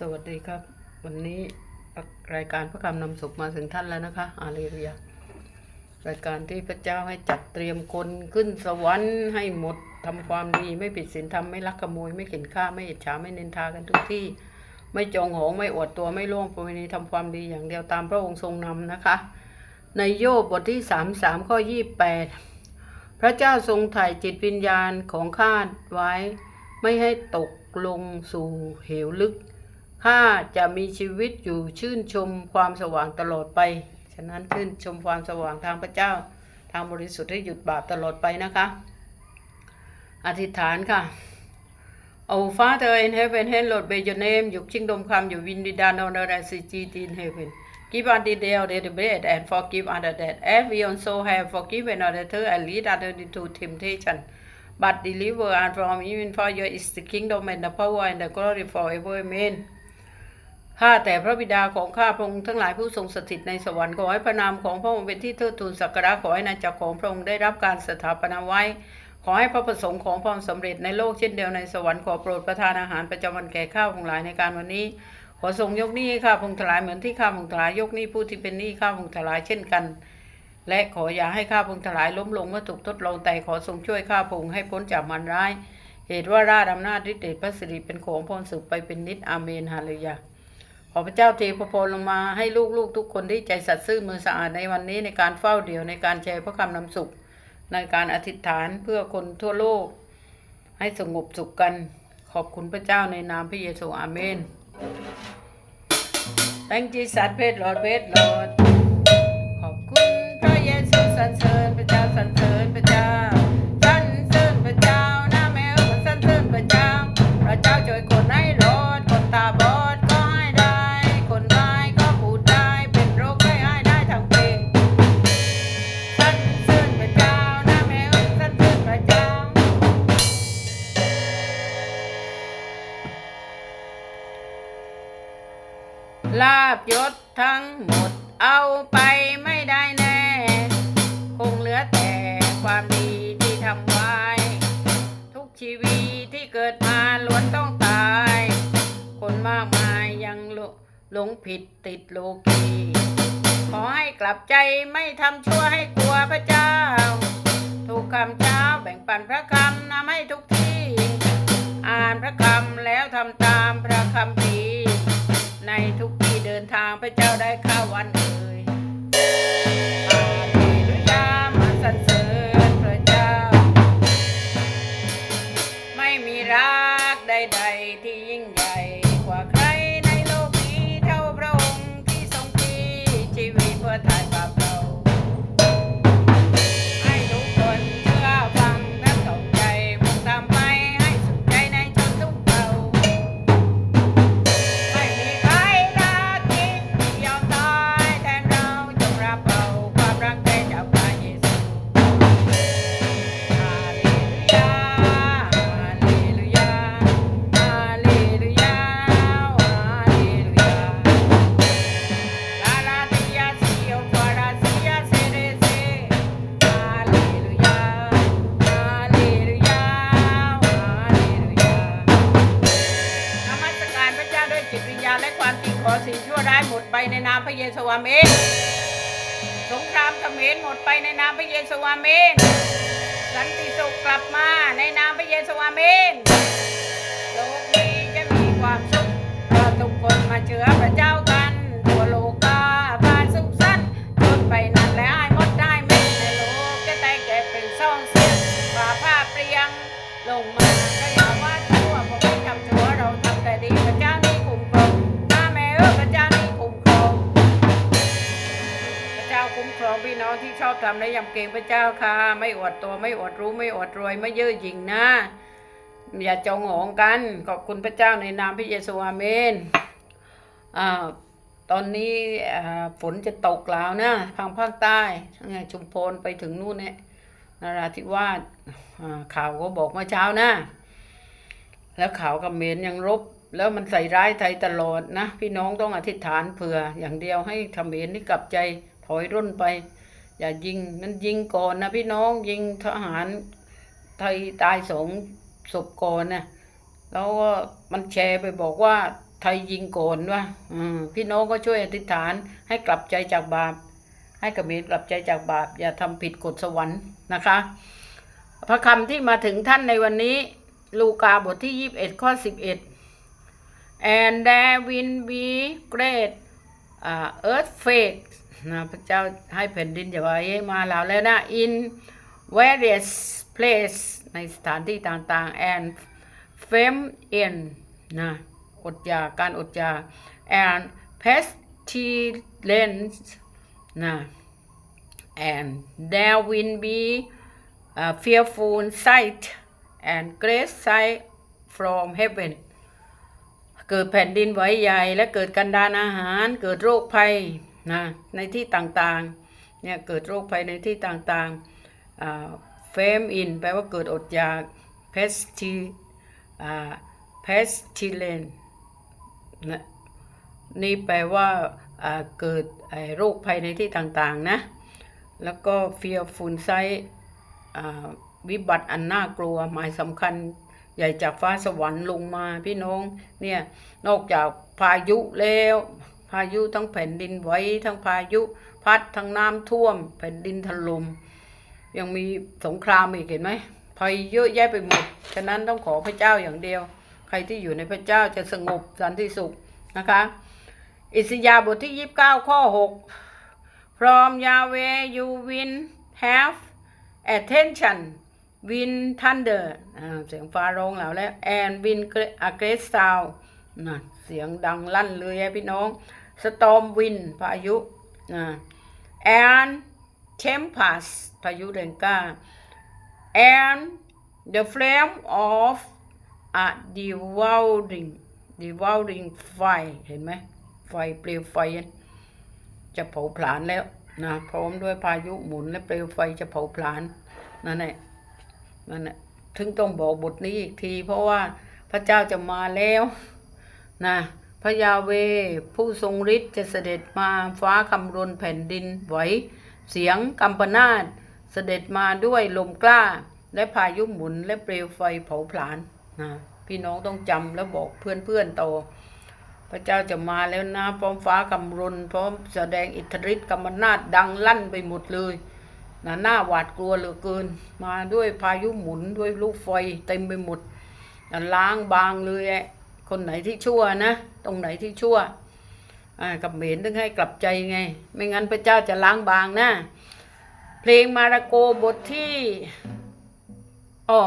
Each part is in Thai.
สวัสดีครับ วันนี้รายการพระคำนำสุขมาถึงท่านแล้วนะคะอาเลเรียรายการที่พระเจ้าให้จัดเตรียมคนขึ้นสวรรค์ให้หมดทำความดีไม่ผิดศีลธรรมไม่ลักขโมยไม่เข็นฆ่าไม่อิจฉาไม่เนินทากันทุกที่ ไม่จองหองไม่อวดตัวไม่ล่วงประเวณีทำความดีอย่างเดียวตามพระองค์ทรงนำนะคะ ในโยบบทที่สามสามข้อยี่แปดพระเจ้าทรงถ่ายจิตวิญญาณของข้าไว้ ไม่ให้ตกลงสู่เหวลึก ข้าจะมีชีวิตอยู่ชื่นชมความสว่างตลอดไป ฉะนั้นชื่นชมความสว่างทางพระเจ้า ทางบริสุทธิ์ให้หยุดบาปตลอดไปนะคะ อธิษฐานค่ะ Our Father in heaven, hallowed be your name. Your kingdom come, your will be done on earth as it is in heaven. Give us this day our daily bread, and forgive us our debt, as we also have forgiven our debtors, and lead us not into temptation, but deliver us from evil. For yours is the kingdom and the power and the glory forever. Amen. ข้าแต่พระบิดาของข้าพระองค์ทั้งหลายผู้ทรงสถิตในสวรรค์ขอให้พระนามของพระองค์เป็นที่เทิดทูนสักการะขอให้นาจักรของพระองค์ได้รับการสถาปนาไว้ ขอให้พระประสงค์ของพระองค์สำเร็จในโลกเช่นเดียวในสวรรค์ขอโปรดประทานอาหารประจำวันแก่ข้าพระองหลายในการวันนี้ ขอทรงยกหนี้ให้ข้าพงค์ถลายเหมือนที่ข้าพงค์ถลายยกหนี้ผู้ที่เป็นหนี้ข้าพงค์ถลายเช่นกัน และขออย่าให้ข้าพงค์ถลายล้มลงเมื่อถูกทดลองแต่ขอทรงช่วยข้าพงค์ให้พ้นจากมันร้าย เหตุว่าราชอำนาจฤทธิ์เดชพระสิริเป็นของพระองค์สืบไปเป็นนิจอาเมนฮาเลลูยา ขอพระเจ้าเทพระพรลงมาให้ลูกๆทุกคนที่ใจสัตย์ซื่อมือสะอาดในวันนี้ในการเฝ้าเดี่ยวในการแชร์พระคำนำสุข ในการอธิษฐานเพื่อคนทั่วโลก ให้สงบสุขกัน ขอบคุณพระเจ้าในนามพระเยซูอาเมน Thank you สัตว์เพศหลอดเพศหลอดขอบคุณพระเยซูสรรเสริญพระเจ้าสรรเสริญพระเจ้า ทั้งหมดเอาไปไม่ได้แน่ คงเหลือแต่ความดีที่ทำไว้ ทุกชีวิตที่เกิดมาล้วนต้องตาย คนมากมายยังหลลงผิดติดโลกีขอให้กลับใจไม่ทำชั่วให้กลัวพระเจ้า ทุกคำเจ้าแบ่งปันพระคำนำให้ทุกที่ อ่านพระคำแล้วทำตามพระคำพีในทุก นทางพระเจ้าได้ข้าวันเอ่ย องที่ชอบทำและยำเกรงพระเจ้าค่ะ ไม่อวดตัวไม่อวดรู้ไม่อวดรวย ไม่เย่อหยิ่งนะ อย่าจองหองกัน ขอบคุณพระเจ้าในนามพระเยซูอาเมนอ่าตอนนี้อ่าฝนจะตกแล้วนะทางภาคใต้ไงชุมพรไปถึงนู่นเนี่ยนราธิวาสอ่าข่าวก็บอกเมื่อเช้านะแล้วข่าวกับเมรยังรบ แล้วมันใส่ร้ายไทยตลอดนะ พี่น้องต้องอธิษฐานเผื่ออย่างเดียวให้เขมรนี่กลับใจถอยร่นไป อย่ายิงนั่นยิงก่อนนะพี่น้องยิงทหารไทยตายสองศพก่อนนะแล้วก็มันแชร์ไปบอกว่าไทยยิงกนว่าอืมพี่น้องก็ช่วยอธิษฐานให้กลับใจจากบาป ให้กระเมรกลับใจจากบาป อย่าทำผิดกฎสวรรค์นะคะ พระคำที่มาถึงท่านในวันนี้ ลูกาบทที่ 21 ข้อ 11 and there will be great uh, earthquake นะพระเจ้าให้แผ่นดินอย่าไหวมาแล้วแล้วนะ in various place ในสถานที่ต่างๆ and fame in นะอดอยากการอดอยาก and pestilence นะ and there will be a fearful sight and great sight from heaven เกิดแผ่นดินไหวใหญ่และเกิดกันดานอาหาร เกิดโรคภัย นะในที่ต่างๆเนี่ยเกิดโรคภัยในที่ต่างๆเฟมอินแปลว่าเกิดอดอยาก pesti อ่า pestilence นะนี่แปลว่าาเกิดโรคภัยในที่ต่างๆนะแล้วก็ fearful sight อ่าวิบัติอันน่ากลัวหมายสำคัญใหญ่จากฟ้าสวรรค์ลงมาพี่น้องเนี่ยนอกจากพายุแล้วายุทั้งแผ่นดินไหวทั้งพายุ พัดทั้งน้ำท่วม แผ่นดินถล่มยังมีสงครามอีกเห็นไหมภัยเยอะแยะไปหมด ฉะนั้นต้องขอพระเจ้าอย่างเดียว ใครที่อยู่ในพระเจ้าจะสงบสันติสุขนะคะ อิสยาบทที่ 29 ข้อ 6 From Yahweh you will have attention win thunder อ่าเสียงฟ้าร้องแล้วแล้ว and win a great sound เสียงดังลั่นเลยพี่น้อะ พี่น้อง storm wind พายุนะ and tempest พายุแรงกล้า and the flame of a devouring devouring fire เห็นไหมไฟเปลวไฟ จะเผาผลาญแล้วนะพร้อมด้วยพายุหมุนและเปลวไฟจะเผาผลาญนั่นแหละนั่นแหละถึงต้องบอกบทนี้อีกที เพราะว่าพระเจ้าจะมาแล้วนะ พระยาเว ผู้ทรงฤทธิ์จะเสด็จมาฟ้าคำรนแผ่นดินไหวเสียงกัมปนาตเสด็จมาด้วยลมกล้า และพายุหมุนและเปลวไฟเผาผลาญนะพี่น้องต้องจำแล้วบอกเพื่อนๆต่อพระเจ้าจะมาแล้วนะพร้อมฟ้ากำรนพร้อมแสดงอิทธิฤทธิ์กำมนาจดังลั่นไปหมดเลยนะหน้าหวาดกลัวเหลือเกิน มาด้วยพายุหมุนด้วยลูกไฟเต็มไปหมดนะล้างบางเลยอะ คนไหนที่ชั่วนะ ตรงไหนที่ชั่วกับเหม็นต้องให้กลับใจไง ไม่งั้นพระเจ้าจะล้างบางนะ เพลงมาระโกบทที่อ๋อ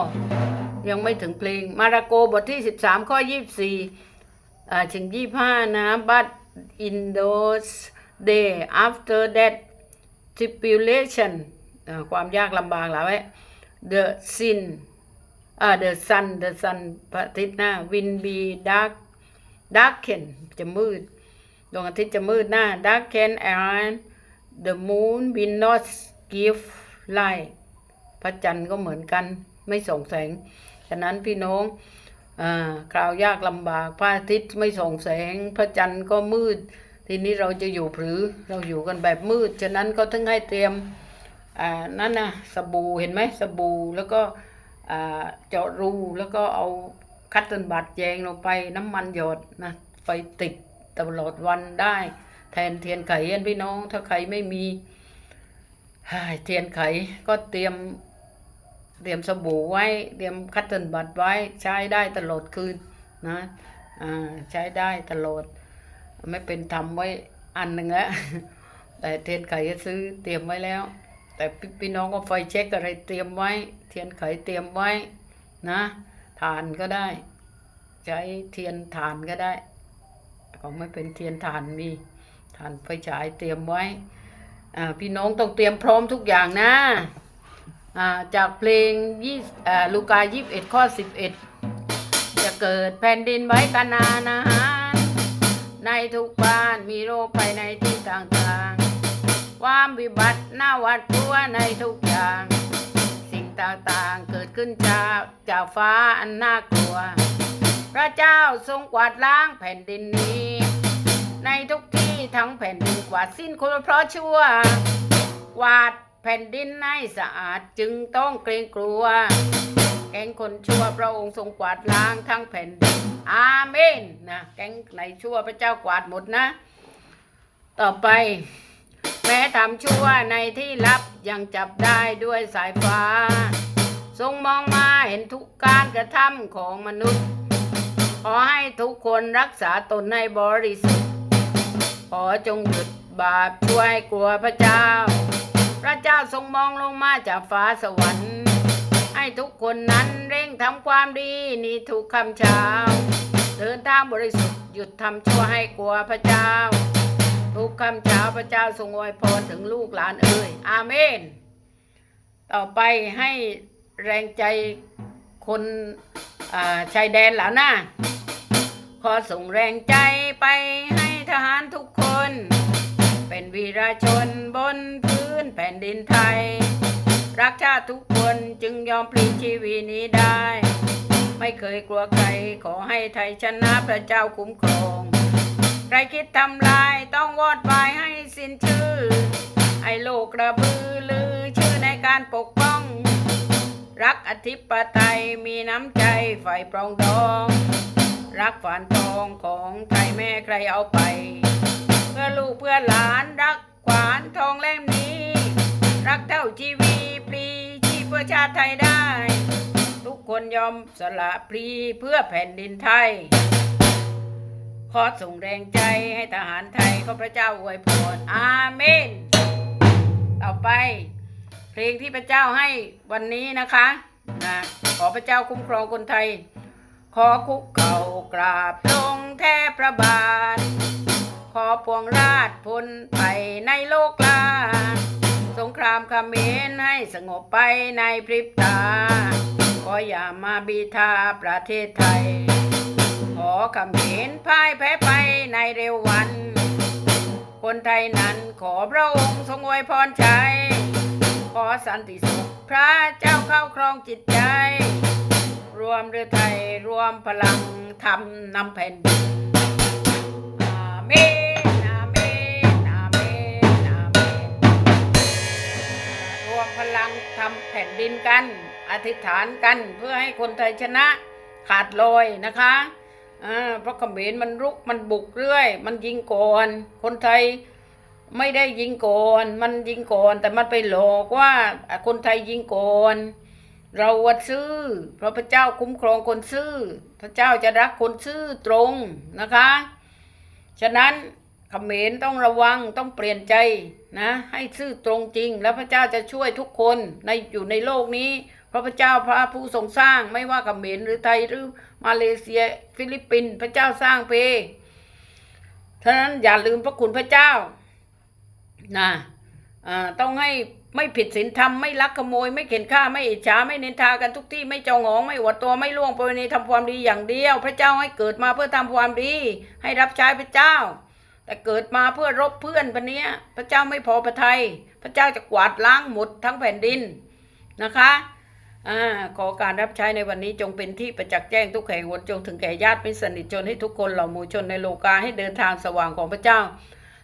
ยังไม่ถึงเพลง มาระโกบทที่ 13 ข้อ 24อ่าถึงยี่ห้านะ but in those day after that tribulation ความยากลำบากแล้วไว้ the sin อ่า the sun the sun พระอาทิตย์หน้า will be dark darken จะมืดดวงอาทิตย์จะมืดหน้า darken and the moon will not give light พระจันทร์ก็เหมือนกันไม่ส่องแสง ฉะนั้นพี่น้องอ่าคราวยากลำบากพระอาทิตย์ไม่ส่องแสง พระจันทร์ก็มืด ทีนี้เราจะอยู่หรือเราอยู่กันแบบมืด ฉะนั้นก็ต้องให้เตรียมอ่านั่นนะสบู่เห็นไหมสบู่แล้วก็ เจาะรูแล้วก็เอาคัตเติลบัตแยงลงไปน้ำมันหยดนะไฟติดตลอดวันได้ แทนเทียนไขเย็นพี่น้อง ถ้าใครไม่มีเทียนไขก็เตรียมเตรียมสบู่ไว้ เตรียมคัตเติลบัตไว้ใช้ได้ตลอดคืนนะใช้ได้ตลอด ไม่เป็นทำไว้อันหนึ่งแล้วแต่เทียนไขก็ซื้อเตรียมไว้แล้ว แต่พี่น้องก็ไฟเช็คอะไรเตรียมไว้ เทียนไขเตรียมไว้นะฐานก็ได้ ใช้เทียนฐานก็ได้ของไม่เป็นเทียนฐานมีฐานไฟฉายเตรียมไว้พี่น้องต้องเตรียมพร้อมทุกอย่างนะจากเพลงยี่ลูกายี่สิบเอ็ดข้อสิบเอ็ดจะเกิดแผ่นดินไหว้กันนานอาหารในทุกบ้านมีโรคไปในที่ต่างๆ ความวิบัติหน้าวัดกลัวในทุกอย่าง สิ่งต่างๆเกิดขึ้นจากจากฟ้าอันน่ากลัว พระเจ้าทรงกวาดล้างแผ่นดินนี้ ในทุกที่ทั้งแผ่นดินกวาดสิ้นคนเพราะชั่วกวาดแผ่นดินให้สะอาดจึงต้องเกรงกลัว แกก๊งคนชั่วพระองค์ทรงกวาดล้างทั้งแผ่นดิน อาเมนนะแก๊งไหนชั่วพระเจ้ากวาดหมดนะ ต่อไป แม้ทำชั่วในที่ลับยังจับได้ด้วยสายฟ้า ทรงมองมาเห็นทุกการกระทำของมนุษย์ ขอให้ทุกคนรักษาตนให้บริสุทธิ์ ขอจงหยุดบาปช่วยกลัวพระเจ้า พระเจ้าทรงมองลงมาจากฟ้าสวรรค์ ให้ทุกคนนั้นเร่งทำความดีนี่ทุกคำเช้า เดินทางบริสุทธิ์หยุดทำชั่วให้กลัวพระเจ้า ทุกคำเช้าพระเจ้าทรงอวยพรถึงลูกหลานเอ่ยอาเมน ต่อไปให้แรงใจคนชายแดนแล้วนะขอส่งแรงใจไปให้ทหารทุกคน เป็นวีรชนบนพื้นแผ่นดินไทย รักชาติทุกคนจึงยอมพลีชีวิตนี้ได้ ไม่เคยกลัวใครขอให้ไทยชนะพระเจ้าคุ้มครอง ใครคิดทำลายต้องวอดวายให้สิ้นชื่อ ให้โลกระบือลือชื่อในการปกป้อง รักอธิปไตยมีน้ำใจฝ่ปรองดอง รักฝานทองของไทยแม่ใครเอาไป เพื่อลูกเพื่อหลานรักขวานทองเล่มนี้ รักเท่าชีวีปลีชีพเพื่อชาติไทยได้ ทุกคนยอมสละปลีเพื่อแผ่นดินไทย ขอส่งแรงใจให้ทหารไทยขอพระเจ้าอวยพรอาเมน ต่อไป เพลงที่พระเจ้าให้วันนี้นะคะนะขอพระเจ้าคุ้มครองคนไทย ขอคุกเข่ากราบลงแทบพระบาท ขอพวงราชพ้นไปในโลกลา สงครามเขมรให้สงบไปในพริบตา ขออย่ามาบีทาประเทศไทย ขอเขมรพ่ายแพ้ไปในเร็ววัน คนไทยนั้นขอพระองค์ทรงอวยพรใจ ขอสันติสุขพระเจ้าเข้าครองจิตใจ รวมเรือไทยรวมพลังทำนำแผ่นดินอาเมนอาเมนอาเมนอาเมนรวมพลังทำแผ่นดินกัน อธิษฐานกันเพื่อให้คนไทยชนะขาดลอยนะคะ อ่าเพราะเขมรมันรุกมันบุกเรื่อย มันยิงก่อน คนไทยไม่ได้ยิงก่อน มันยิงก่อน แต่มันไปหลอกว่าคนไทยยิงก่อน เราวัดซื่อเพราะพระเจ้าคุ้มครองคนซื่อ พระเจ้าจะรักคนซื่อตรงนะคะ ฉะนั้นเขมรต้องระวังต้องเปลี่ยนใจนะ ให้ซื่อตรงจริง แล้วพระเจ้าจะช่วยทุกคนในอยู่ในโลกนี้ เพราะพระเจ้าพระผู้ทรงสร้างไม่ว่าเขมรหรือไทยหรือ มาเลเซีย ฟิลิปปินส์พระเจ้าสร้างเพฉะนั้นอย่าลืมพระคุณพระเจ้านะอ่าต้องให้ไม่ผิดศีลธรรมไม่ลักขโมย ไม่เข็นฆ่าไม่อิจฉาไม่เนินทากันทุกที่ไม่เจองหอง ไม่อวดตัวไม่ล่วงประเวณีทำความดีอย่างเดียว พระเจ้าให้เกิดมาเพื่อทำความดี ให้รับใช้พระเจ้า แต่เกิดมาเพื่อรบเพื่อนพันเนี้ย พระเจ้าไม่พอพระทัยพระเจ้าจะกวาดล้างหมดทั้งแผ่นดินนะคะ อ่าขอการรับใช้ในวันนี้จงเป็นที่ประจักษ์แจ้งทุกแห่งหนจงถึงแก่ญาติมิตรสนิทชนให้ทุกคนเหล่าหมู่ชนในโลกาให้เดินทางสว่างของพระเจ้า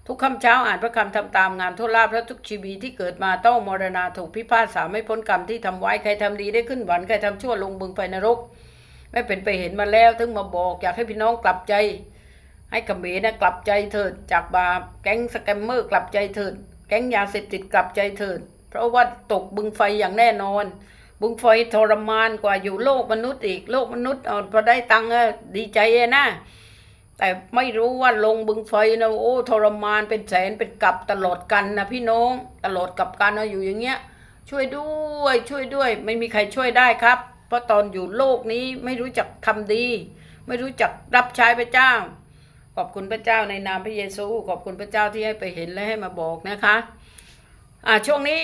ทุกคำเช้าอ่านพระคำทำตามงานทุลาภและทุกชีวิตที่เกิดมาต้องมรณาถูกพิพากษาไม่พ้นกรรมที่ทำไว้ใครทำดีได้ขึ้นหวันใครทำชั่วลงบึงไฟนรก ไม่เป็นไปเห็นมาแล้วถึงมาบอกอยากให้พี่น้องกลับใจ ให้ขมรนะกลับใจเถิดจากบาปแก๊งสแกมเมอร์กลับใจเถิดแก๊งยาเสพติดกลับใจเถิดเพราะว่าตกบึงไฟอย่างแน่นอน บึงไฟทรมานกว่าอยู่โลกมนุษย์อีกโลกมนุษย์เอาพอได้ตังค์อะดีใจอะนะแต่ไม่รู้ว่าลงบึงไฟนะโอ้ทรมานเป็นแสนเป็นกับตลอดกันนะพี่น้องตลอดกับกันนะอยู่อย่างเงี้ย ช่วยด้วย ช่วยด้วย ไม่มีใครช่วยได้ครับ เพราะตอนอยู่โลกนี้ไม่รู้จักทำดี ไม่รู้จักรับใช้พระเจ้า ขอบคุณพระเจ้าในนามพระเยซู ขอบคุณพระเจ้าที่ให้ไปเห็นและให้มาบอกนะคะ อ่าช่วงนี้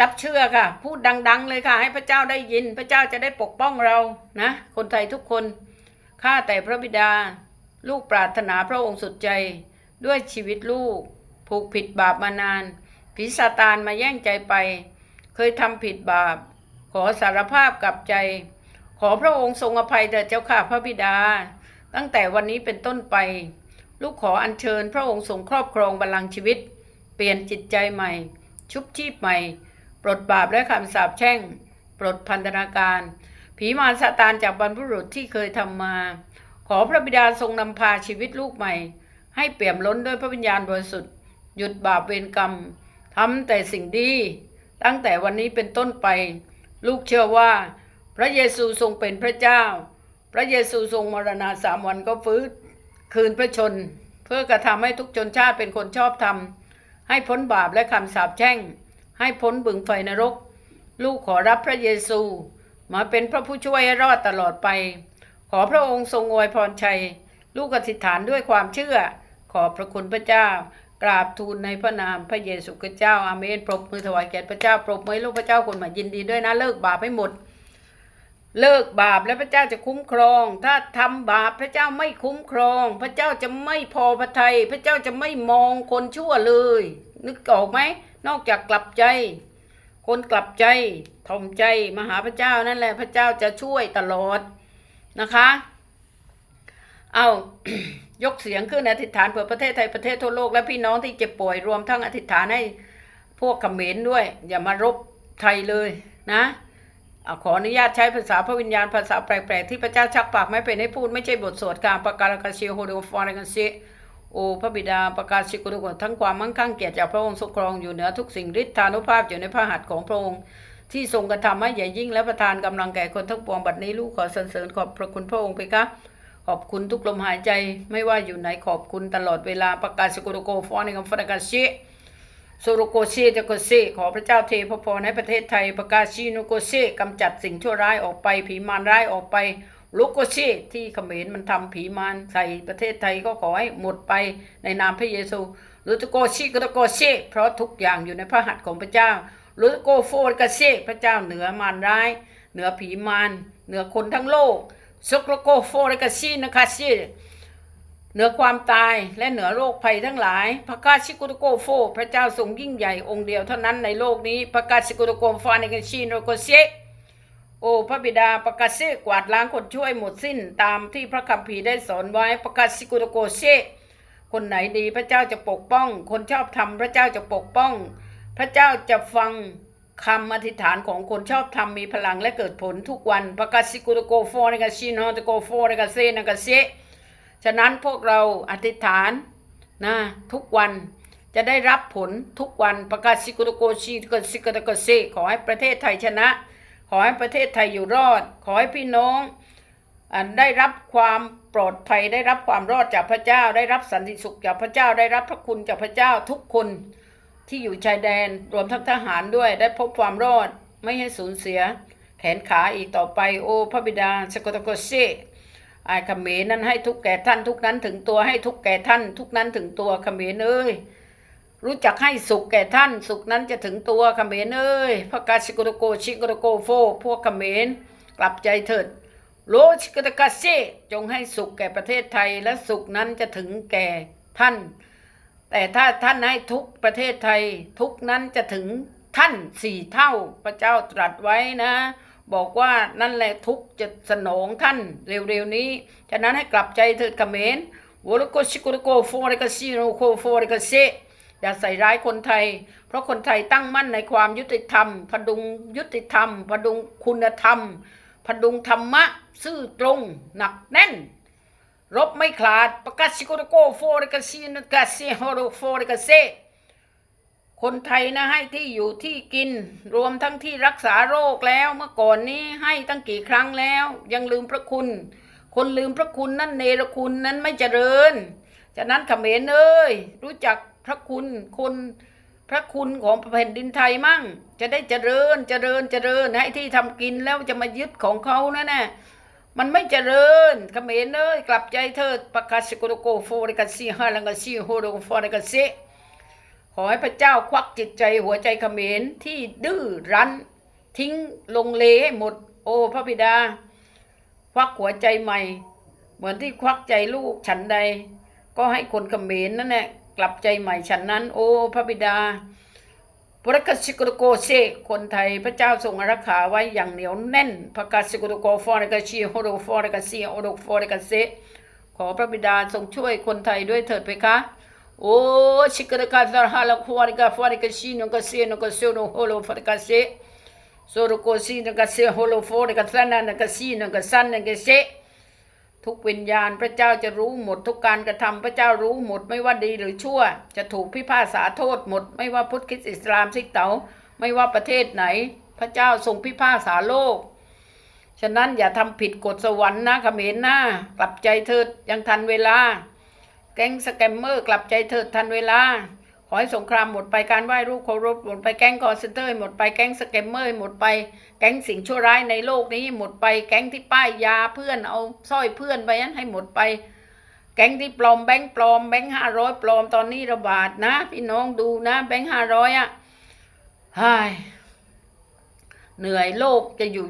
รับเชื่อค่ะ พูดดัง ๆ เลยค่ะ ให้พระเจ้าได้ยิน พระเจ้าจะได้ปกป้องเรานะ คนไทยทุกคนข้าแต่พระบิดา ลูกปรารถนาพระองค์สุดใจ ด้วยชีวิตลูก ผูกผิดบาปมานาน ผีซาตานมาแย่งใจไป เคยทำผิดบาป ขอสารภาพกับใจ ขอพระองค์ทรงอภัยเถิดเจ้าข้าพระบิดา ตั้งแต่วันนี้เป็นต้นไป ลูกขออัญเชิญพระองค์ทรงครอบครองบัลลังก์ชีวิต เปลี่ยนจิตใจใหม่ ชุบชีพใหม่ ปลดบาปและคำสาปแช่ง ปลดพันธนาการ ผีมารซาตานจากบรรพุรุษที่เคยทำมา ขอพระบิดาทรงนำพาชีวิตลูกใหม่ ให้เปี่ยมล้นด้วยพระวิญญาณบริสุทธิ์หยุดบาปเวรกรรมทำแต่สิ่งดี ตั้งแต่วันนี้เป็นต้นไป ลูกเชื่อว่า พระเยซูทรงเป็นพระเจ้า พระเยซูทรงมรณาสามวันก็ฟื้นคืนพระชน เพื่อกระทำให้ทุกชนชาติเป็นคนชอบธรรมให้พ้นบาปและคำสาปแช่ง ให้พ้นบึงไฟนรก ลูกขอรับพระเยซู มาเป็นพระผู้ช่วยให้รอดตลอดไป ขอพระองค์ทรงอวยพรชัย ลูกอธิษฐานด้วยความเชื่อ ขอบพระคุณพระเจ้า กราบทูลในพระนามพระเยซูคริสต์เจ้าอาเมนปรบมือถวายแก่พระเจ้าปรบมือลูกพระเจ้าคนใหม่ยินดีด้วยนะเลิกบาปให้หมดเลิกบาปแล้วพระเจ้าจะคุ้มครอง ถ้าทำบาปพระเจ้าไม่คุ้มครอง พระเจ้าจะไม่พอพระทัยพระเจ้าจะไม่มองคนชั่วเลย นึกออกไหม นอกจากกลับใจ คนกลับใจถ่อมใจมาหาพระเจ้านั่นแหละพระเจ้าจะช่วยตลอดนะคะ เอายกเสียงขึ้นอธิษฐานเผื่อประเทศไทยประเทศทั่วโลกและพี่น้องที่เจ็บป่วยรวมทั้งอธิษฐานให้พวกเขมรด้วย อย่ามารบไทยเลยนะเอาขออนุญาตใช้ภาษาพระวิญญาณภาษาแปลกๆที่พระเจ้าชักปากไม่เป็นให้พูดไม่ใช่บทสวดการประกาศกาเชียโฮโดฟอร์กันเซ โอพระบิดาประกาศสิกุลกทั้งความมั่งคั่งเกียรติจากพระองค์ทรงครองอยู่เหนือทุกสิ่งฤทธานุภาพอยู่ในพระหัตถ์ของพระองค์ที่ทรงกระทำให้ใหญ่ยิ่งและประทานกำลังแก่คนทั้งปวงบัดนี้ลูกขอสรรเสริญขอบพระคุณพระองค์ไปครับขอบคุณทุกลมหายใจไม่ว่าอยู่ไหนขอบคุณตลอดเวลาประกาศสกุลโกฟอนิกัมฟนกาเชโซโรโกเชจะโกเซขอพระเจ้าเทพพรให้ประเทศไทยประกาศชีโนโกเซกำจัดสิ่งชั่วร้ายออกไป ผีมารร้ายออกไป ลูกโกเชที่เขมรมันทำผีมารใส่ประเทศไทยก็ขอให้หมดไปในนามพระเยซูลูตโกชิกโกเชเพราะทุกอย่างอยู่ในพระหัตถ์ของพระเจ้าลูตโกโฟกาเซพระเจ้าเหนือมารร้าย เหนือผีมารเหนือคนทั้งโลกสกโกโฟรกาซีนะคะซีเหนือความตายและเหนือโรคภัยทั้งหลาย พระกาชิกุตโกโฟ พระเจ้าทรงยิ่งใหญ่องค์เดียวเท่านั้นในโลกนี้ พระกาชิกุตโกฟานิกชีโนโกเซ โอ้พระบิดาประกาศเซกวาดล้างคนช่วยหมดสิ้นตามที่พระคัมภีร์ได้สอนไว้ประกาศสิกุตโกเซคนไหนดีพระเจ้าจะปกป้อง คนชอบธรรมพระเจ้าจะปกป้อง พระเจ้าจะฟังคำอธิษฐานของคนชอบธรรมมีพลังและเกิดผลทุกวันประกาศสิกุตโกโฟนิกชิโนตโกโฟนิกเซนกเซฉะนั้นพวกเราอธิษฐานนะทุกวันจะได้รับผลทุกวันประกาศสิกุตโกชีกสิกุตโกเซขอให้ประเทศไทยชนะ ขอให้ประเทศไทยอยู่รอด ขอให้พี่น้องอได้รับความปลอดภัยได้รับความรอดจากพระเจ้า ได้รับสันติสุขจากพระเจ้า ได้รับพระคุณจากพระเจ้าทุกคนที่อยู่ชายแดนรวมทั้งทหารด้วย ได้พบความรอดไม่ให้สูญเสีย แขนขาอีกต่อไปโอ้พระบิดาสกตโกเซไอ้เขมรนั้นให้ทุกแก่ท่านทุกนั้นถึงตัวให้ทุกแก่ท่านทุกนั้นถึงตัวเขมรเอ้ย รู้จักให้สุขแก่ท่าน สุขนั้นจะถึงตัวเขมรเอ้ยพระกาชิโกโกชิโกโกโฟ พวกเขมรกลับใจเถิดโลชิกตกาเซจงให้สุขแก่ประเทศไทยและสุขนั้นจะถึงแก่ท่าน แต่ถ้าท่านให้ทุกประเทศไทย ทุกนั้นจะถึงท่านสี่เท่าพระเจ้าตรัสไว้นะ บอกว่านั่นแหละทุกจะสนองท่านเร็วๆนี้ ฉะนั้นให้กลับใจเถิดเขมรโวลโกชิโกโกโฟริกาซิโนโคโฟริกาเซ อย่าใส่ร้ายคนไทย เพราะคนไทยตั้งมั่นในความยุติธรรม พดุงยุติธรรม พดุงคุณธรรม พดุงธรรมะ ซื่อตรง หนักแน่น รบไม่ขาดประกาศสิโกโกโฟริกาซีนกาเซฮอโรโฟริกาเซคนไทยนะให้ที่อยู่ที่กิน รวมทั้งที่รักษาโรคแล้วเมื่อก่อนนี้ให้ตั้งกี่ครั้งแล้ว ยังลืมพระคุณ คนลืมพระคุณนั่นเนรคุณนั้นไม่เจริญ ฉะนั้นเขมรเอ้ยรู้จักพระคุณคนพระคุณของแผ่นดินไทยมั่ง จะได้เจริญเจริญเจริญให้ที่ทำกินแล้วจะมายึดของเขานั่นน่ะมันไม่เจริญเขมรเอ้ยกลับใจเถิดประกาศสิโกโกโฟริกาซีฮาลังกาซีโฮโดโฟริกาเซขอให้พระเจ้าควักจิตใจหัวใจเขมรที่ดื้อรั้น ทิ้งลงเลให้หมด โอ้พระบิดา ควักหัวใจใหม่ เหมือนที่ควักใจลูกฉันใด ก็ให้คนเขมรนั่นแหละกลับใจใหม่ฉันนั้น โอ้พระบิดาพระกสิกรโกเซคนไทยพระเจ้าทรงอารักขาไว้อย่างเหนียวแน่นพระกสิกรโกฟอรกาชีโฮโรฟอรกาซีโอโรฟอรกาเซขอพระบิดาทรงช่วยคนไทยด้วยเถิดไปคะโอ้ชิกรกาซาฮาลควาริกาฟอริกาชีนกเซนกเซโนโฮโรฟอริกาเซโซโรโกซีนกาเซโฮโลโฟนกาซันนกาซีนกาซันนกาเซ ทุกวิญญาณพระเจ้าจะรู้หมด ทุกการกระทำพระเจ้ารู้หมดไม่ว่าดีหรือชั่ว จะถูกพิพากษาโทษหมด ไม่ว่าพุทธคริสต์อิสลามซิกเต๋าไม่ว่าประเทศไหน พระเจ้าทรงพิพากษาโลก ฉะนั้นอย่าทำผิดกฎสวรรค์นะขเขมรหน้ากลับใจเถิดยังทันเวลา แก๊งสแกมเมอร์กลับใจเถิดทันเวลา อให้สงครามหมดไปการไหว้รูปเคารพหมดไปแก๊งคอร์เซนเตอร์หมดไปแก๊งสแกมเมอร์หมดไปแก๊งสิ่งชั่วร้ายในโลกนี้หมดไปแก๊งที่ป้ายยาเพื่อนเอาสร้อยเพื่อนไปนั้นให้หมดไป แก๊งที่ปลอมแบงค์ปลอมแบงค์ห้าร้อยปลอมตอนนี้ระบาดนะ พี่น้องดูนะแบงค์ห้าร้อยอะไฮ้ยเหนื่อยโลกจะอยู่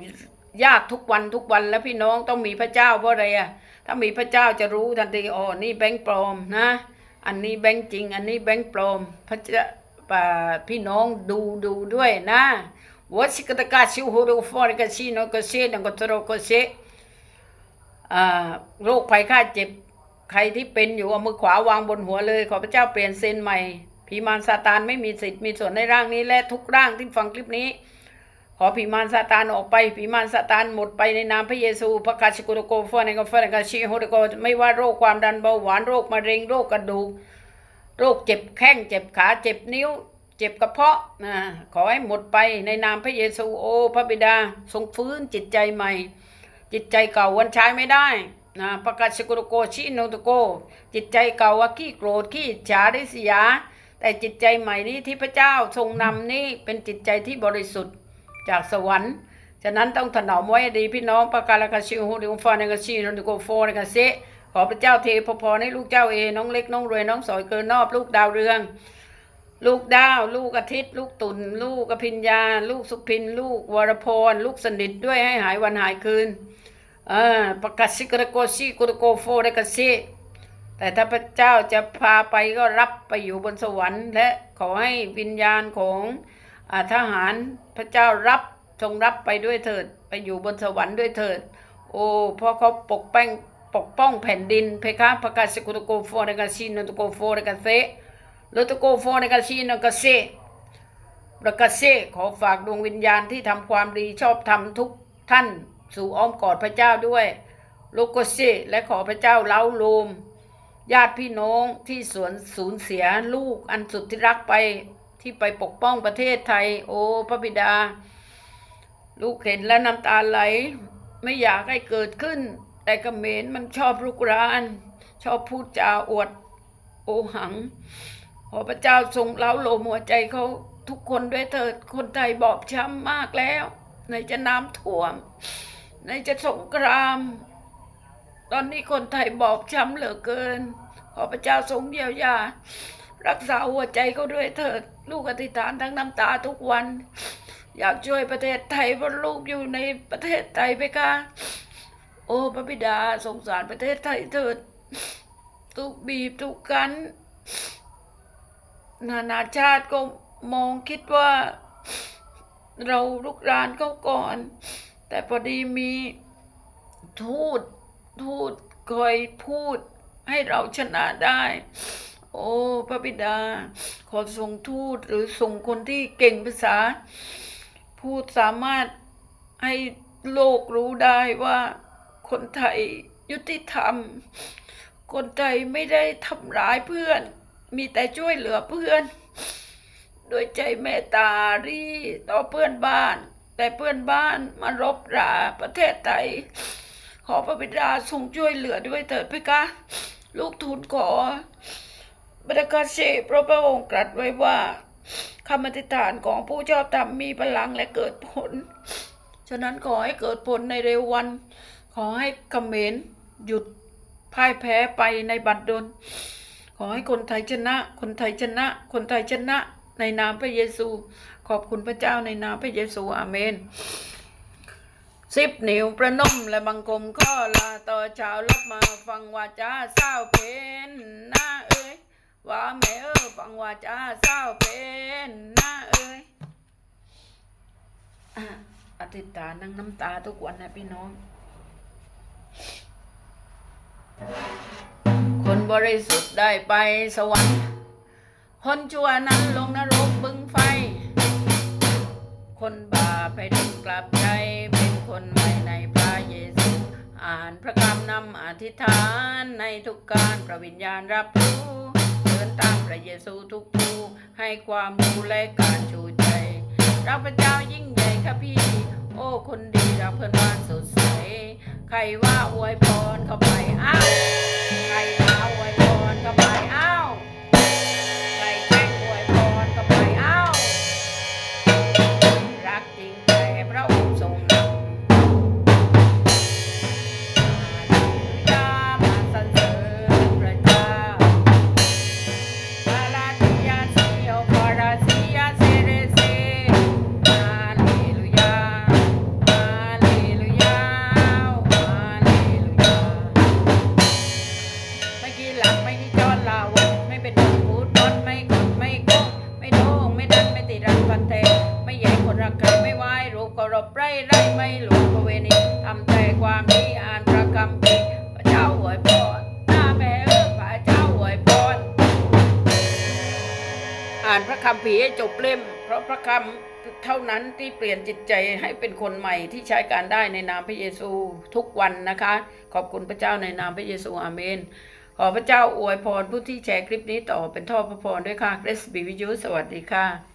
ยากทุกวันทุกวันแล้วพี่น้องต้องมีพระเจ้าเพราะอะไรอะถ้ามีพระเจ้าจะรู้ทันทีอ๋อนี่แบงค์ปลอมนะ อันนี้แบงค์จริง อันนี้แบงค์ปลอมพระเจ้าป่าพี่น้องดูดูด้วยนะวัชิกตกาชิวโฮโรฟอริกาชิโนกเซนกตโรกเซ่โรคภัยไข้เจ็บใครที่เป็นอยู่เอามือขวาวางบนหัวเลยขอพระเจ้าเปลี่ยนเซนใหม่ผีมารซาตานไม่มีสิทธิ์มีส่วนในร่างนี้และทุกร่างที่ฟังคลิปนี้ ขอผีมารซาตานออกไปผีมารซาตานหมดไปในนามพระเยซูพระกาชกุโรโกฟอในกาฟในกาชิโฮโรโกไม่ว่าโรคความดันเบาหวานโรคมะเร็งโรคกระดูก โรคเจ็บแข้งเจ็บขาเจ็บนิ้ว เจ็บกระเพาะนะขอให้หมดไปในนามพระเยซูโอพระบิดาทรงฟื้นจิตใจใหม่ จิตใจเก่าวันใช้ไม่ได้นะประกาศสกุลโกชิโนตุโก จิตใจเก่าว่าขี้โกรธขี้ฉาริษยาแต่จิตใจใหม่นี้ที่พระเจ้าทรงนำนี่เป็นจิตใจที่บริสุทธิ์ จากสวรรค์ ฉะนั้นต้องถนอมไว้ดีพี่น้องประกาศกชิโฮดิงฟานกชิโนตุโกโฟนกเซขอพระเจ้าเทพพรให้ลูกเจ้าเอ น้องเล็กน้องรวยน้องสอยเกินนอบลูกดาวเรือง ลูกดาว ลูกอาทิตย์ ลูกตุนลูกอภิญญา ลูกสุพิน ลูกวรพร ลูกสนิทด้วยให้หายวันหายคืนอ่าประกาศสิกรโกชิกุรโกโฟเดกสิแต่ถ้าพระเจ้าจะพาไปก็รับไปอยู่บนสวรรค์ และขอให้วิญญาณของ ทหารพระเจ้ารับทรงรับไปด้วยเถิด ไปอยู่บนสวรรค์ด้วยเถิด โอ้เพราะเขาปกป้องปกป้องแผ่นดินเพคะประกาศสกุรโกโฟเดกสินตโกโฟเดกเซลตโกโฟในกาชีนกาเซประกาเซขอฝากดวงวิญญาณที่ทำความดีชอบทำทุกท่านสู่อ้อมกอดพระเจ้าด้วยโลโกเซและขอพระเจ้าเล้าลมญาติพี่น้องที่สวนสูญเสียลูกอันสุดที่รักไป ที่ไปปกป้องประเทศไทย โอ้พระบิดา ลูกเห็นแล้วน้ำตาไหล ไม่อยากให้เกิดขึ้น แต่กระเมรมันชอบลุกราน ชอบพูดจาอวด โอหัง ขอพระเจ้าทรงเล้าโลมหัวใจเขาทุกคนด้วยเถิดคนไทยบอบช้ำมากแล้วไหนจะน้ำท่วมไหนจะสงคราม ตอนนี้คนไทยบอบช้ำเหลือเกิน ขอพระเจ้าทรงเยียวยา รักษาหัวใจเขาด้วยเถิด ลูกอธิษฐานทั้งน้ำตาทุกวัน อยากช่วยประเทศไทยเพราะลูกอยู่ในประเทศไทยไปค่ะโอ้พระบิดาสงสารประเทศไทยเถิดถูกบีบถูกกัน นานาชาติก็มองคิดว่า เราลุกรานเขาก่อน แต่พอดีมีทูตทูตคอยพูดให้เราชนะได้ โอ้พระบิดา ขอส่งทูตหรือส่งคนที่เก่งภาษา พูดสามารถให้โลกรู้ได้ว่าคนไทยยุติธรรม คนไทยไม่ได้ทำร้ายเพื่อน มีแต่ช่วยเหลือเพื่อน โดยใจเมตตารีต่อเพื่อนบ้าน แต่เพื่อนบ้านมารบราประเทศไทย ขอพระบิดาทรงช่วยเหลือด้วยเถิดพี่คะลูกทูลขอ บรรกาเชพระพระองค์ตรัสไว้ว่าคำอธิษฐานของผู้ชอบธรรมมีพลังและเกิดผล ฉะนั้นขอให้เกิดผลในเร็ววัน ขอให้เขมรหยุดพ่ายแพ้ไปในบัดดล ขอให้คนไทยชนะ คนไทยชนะ คนไทยชนะ ในนามพระเยซู ขอบคุณพระเจ้าในนามพระเยซูอาเมนสิบนิ้วประนมและบังคมข้อลาต่อชาวรับมาฟังวาจาเศร้าเพนนะ ว่าแม่เออฟังวาจาเศร้าเพนนะเอ้ยอธิษฐานนั่งน้ำตาทุกวันนะพี่น้อง คนบริสุทธิ์ได้ไปสวรรค์ คนชั่วนั้นลงนรกบึงไฟ คนบาปให้ได้กลับใจเป็นคนใหม่ในพระเยซูอ่านพระคำนำอธิษฐานในทุกการพระวิญญาณรับรู้ ระเยซูทุกทูให้ความรู้และการชูใจเราพระเจ้ายิ่งใหญ่ค่ะพี่ โอ้คนดีเราเพื่อนบ้านสดใสใครว่าอวยพรเข้าไปอ้าวใครว่าอวยพรเข้าไปอ้าว จบเล่ม เพราะพระคำเท่านั้นที่เปลี่ยนจิตใจให้เป็นคนใหม่ที่ใช้การได้ในนามพระเยซูทุกวันนะคะ ขอบคุณพระเจ้าในนามพระเยซูอาเมน ขอพระเจ้าอวยพรผู้ที่แชร์คลิปนี้ต่อเป็นท่อพระพรด้วยค่ะเกรสบีวิยุสวัสดีค่ะ